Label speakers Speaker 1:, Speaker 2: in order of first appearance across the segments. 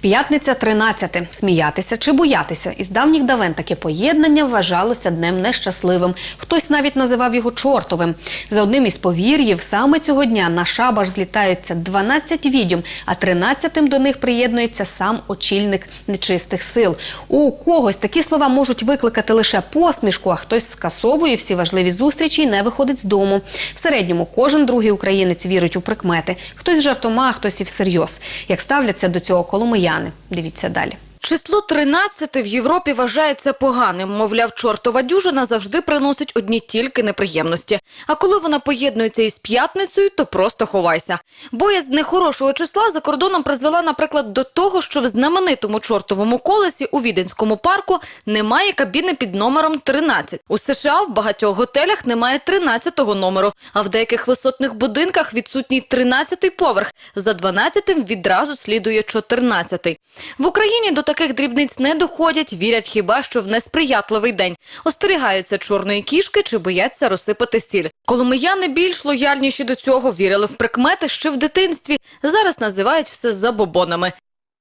Speaker 1: П'ятниця 13. Сміятися чи боятися. Із давніх давен таке поєднання вважалося днем нещасливим. Хтось навіть називав його чортовим. За одним із повір'їв, саме цього дня на шабаш злітаються 12 відьом, а 13-тим до них приєднується сам очільник нечистих сил. У когось такі слова можуть викликати лише посмішку, а хтось скасовує всі важливі зустрічі і не виходить з дому. В середньому кожен другий українець вірить у прикмети. Хтось жартома, хтось і всерйоз. Як ставляться до цього коломияни? Дивіться далі.
Speaker 2: Число 13 в Європі вважається поганим. Мовляв, чортова дюжина завжди приносить одні тільки неприємності. А коли вона поєднується із п'ятницею, то просто ховайся. Боязнь нехорошого числа за кордоном призвела, наприклад, до того, що в знаменитому чортовому колесі у Віденському парку немає кабіни під номером 13. У США в багатьох готелях немає 13-го номеру, а в деяких висотних будинках відсутній 13-й поверх. За 12-тим відразу слідує 14-й. В Україні до таких дрібниць не доходять, вірять хіба що в несприятливий день. Остерігаються чорної кішки чи бояться розсипати стіль. Коломияни більш лояльніші до цього вірили в прикмети ще в дитинстві. Зараз називають все забобонами.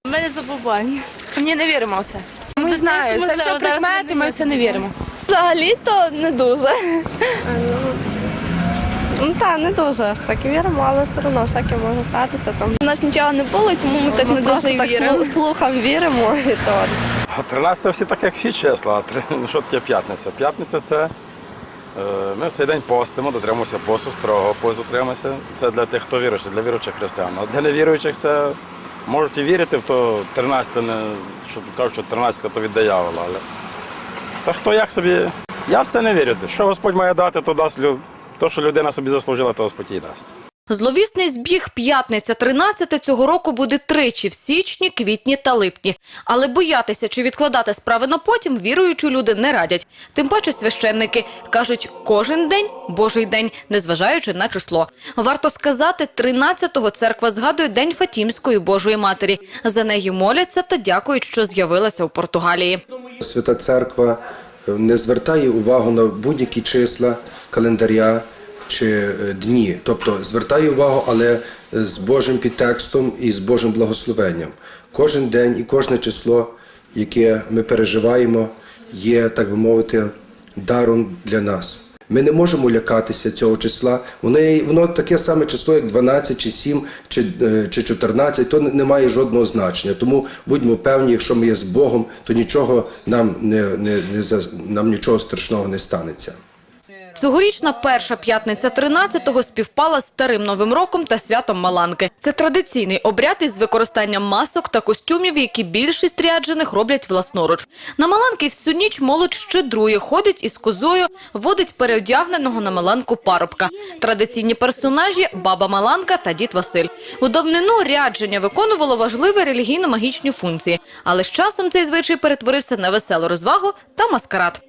Speaker 3: У мене забобань.
Speaker 4: Ні, не віримо в це. Не знаю, це все прикмети,
Speaker 3: ми
Speaker 4: ми в це не віримо.
Speaker 5: Взагалі-то не дуже. Ну так, не дуже аж так віримо, але все одно всяке може статися. Там. У нас нічого не було, і тому ми так не дуже і віримо. слухам віримо. І то.
Speaker 6: 13 всі так, як всі числа. Ну, що таке п'ятниця? П'ятниця це е, ми в цей день постимо, дотримуємося посту строго, пост дотримуємося. Це для тих, хто віруючий, для віруючих християн. А для невіруючих це можуть і вірити в то 13, не, що кажуть, що 13 то від диявола. Але та хто як собі. Я в це не вірю. Що Господь має дати, то дасть лю- то, що людина собі заслужила, то Господь їй дасть.
Speaker 2: Зловісний збіг п'ятниця 13 цього року буде тричі в січні, квітні та липні. Але боятися чи відкладати справи на потім віруючі люди не радять. Тим паче священники кажуть, кожен день Божий день, незважаючи на число. Варто сказати, 13-го церква згадує День Фатімської Божої Матері. За нею моляться та дякують, що з'явилася у Португалії.
Speaker 7: Свята Церква не звертає увагу на будь-які числа календаря чи е, дні. Тобто звертає увагу, але з Божим підтекстом і з Божим благословенням. Кожен день і кожне число, яке ми переживаємо, є, так би мовити, даром для нас. Ми не можемо лякатися цього числа. Воно, воно таке саме число, як 12, чи 7, чи, е, чи 14, то не має жодного значення. Тому будьмо певні, якщо ми є з Богом, то нічого нам не, не, не нам нічого страшного не станеться.
Speaker 2: Цьогорічна перша п'ятниця 13-го співпала з Старим Новим роком та святом Маланки. Це традиційний обряд із використанням масок та костюмів, які більшість ряджених роблять власноруч. На Маланки всю ніч молодь щедрує, ходить із козою, водить переодягненого на Маланку парубка. Традиційні персонажі – баба Маланка та дід Василь. У давнину рядження виконувало важливі релігійно-магічні функції. Але з часом цей звичай перетворився на веселу розвагу та маскарад.